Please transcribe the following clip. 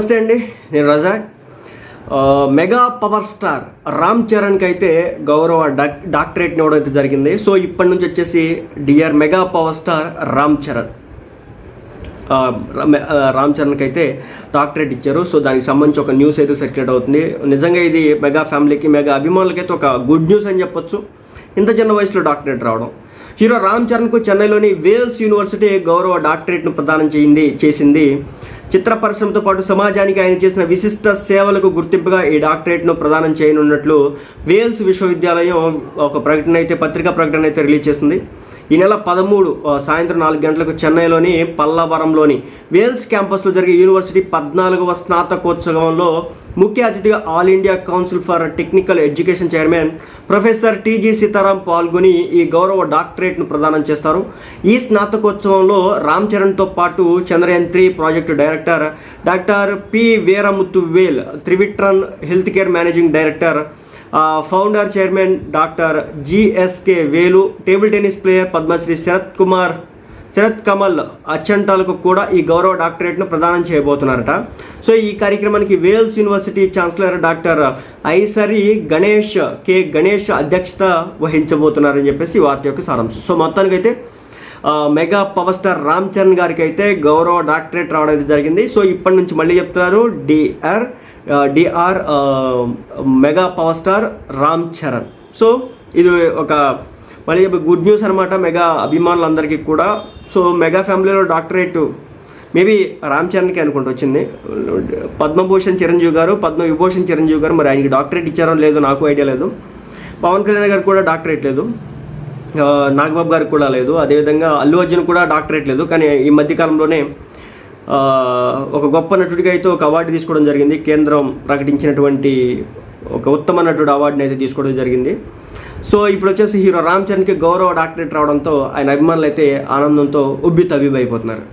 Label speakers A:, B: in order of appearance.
A: నమస్తే అండి నేను Razak. Mega power star Ram చరణ్కి అయితే గౌరవ డాక్ డాక్టరేట్ని ఇవ్వడం అయితే జరిగింది. సో ఇప్పటి నుంచి వచ్చేసి DR mega power star Ram Charan. Ram చరణ్కి అయితే డాక్టరేట్ ఇచ్చారు. సో దానికి సంబంధించి ఒక న్యూస్ అయితే సర్క్యులేట్ అవుతుంది. నిజంగా ఇది మెగా ఫ్యామిలీకి మెగా అభిమానులకి అయితే ఒక గుడ్ న్యూస్ అని చెప్పొచ్చు. ఇంత చిన్న వయసులో డాక్టరేట్ రావడం. హీరో రామ్ చరణ్కు చెన్నైలోని వేల్స్ యూనివర్సిటీ గౌరవ డాక్టరేట్ను ప్రదానం చేయింది చేసింది. చిత్ర పరిశ్రమతో పాటు సమాజానికి ఆయన చేసిన విశిష్ట సేవలకు గుర్తింపుగా ఈ డాక్టరేట్ను ప్రదానం చేయనున్నట్లు వేల్స్ విశ్వవిద్యాలయం ఒక ప్రకటన అయితే పత్రికా ప్రకటన అయితే రిలీజ్ చేసింది. ఈ నెల పదమూడు సాయంత్రం నాలుగు గంటలకు చెన్నైలోని పల్లవరంలోని వేల్స్ క్యాంపస్లో జరిగే యూనివర్సిటీ పద్నాలుగవ స్నాతకోత్సవంలో ముఖ్య అతిథిగా all India council for technical education chairman professor TG Sitaram పాల్గొని ఈ గౌరవ డాక్టరేట్ను ప్రదానం చేస్తారు. ఈ స్నాతకోత్సవంలో రామ్ చరణ్తో పాటు Chandrayaan three project director doctor P Veeramuthu Vel Trivitron health care managing director founder chairman doctor GSK Velu table tennis player Padma Shri Sharath Kumar Sharath Kamal అచ్చంటాలకు కూడా ఈ గౌరవ డాక్టరేట్ను ప్రదానం చేయబోతున్నారట. సో ఈ కార్యక్రమానికి Vels university chancellor doctor Ishari Ganesh K Ganesh అధ్యక్షత వహించబోతున్నారని చెప్పేసి వార్త యొక్క సారాంశం. సో మొత్తానికైతే mega power star Ram Charan గారికి అయితే గౌరవ డాక్టరేట్ రావడం అయితే జరిగింది. సో ఇప్పటి నుంచి మళ్ళీ చెప్తున్నారు DR DR mega power star Ram Charan. So ఇది ఒక మళ్ళీ గుడ్ న్యూస్ అనమాట మెగా అభిమానులందరికీ కూడా. సో మెగా ఫ్యామిలీలో డాక్టరేట్ మేబీ రామ్ చరణ్కి అనుకుంటూ వచ్చింది. పద్మభూషణ్ చిరంజీవి గారు పద్మ విభూషణ్ చిరంజీవి గారు మరి ఆయనకి డాక్టరేట్ ఇచ్చారో లేదో నాకు ఐడియా లేదు. పవన్ కళ్యాణ్ గారు కూడా డాక్టరేట్ లేదు. నాగబాబు గారికి కూడా లేదు. అదేవిధంగా అల్లు అర్జున్ కూడా డాక్టరేట్ లేదు. కానీ ఈ మధ్యకాలంలోనే ఒక గొప్ప నటుడిగా అయితే ఒక అవార్డు తీసుకోవడం జరిగింది. కేంద్రం ప్రకటించినటువంటి ఒక ఉత్తమ నటుడు అవార్డుని అయితే తీసుకోవడం జరిగింది. సో ఇప్పుడు వచ్చేసి హీరో రామ్ చరణ్కి గౌరవ డాక్టరేట్ రావడంతో ఆయన అభిమానులు అయితే ఆనందంతో ఉబ్బి తబ్బిబైపోతున్నారు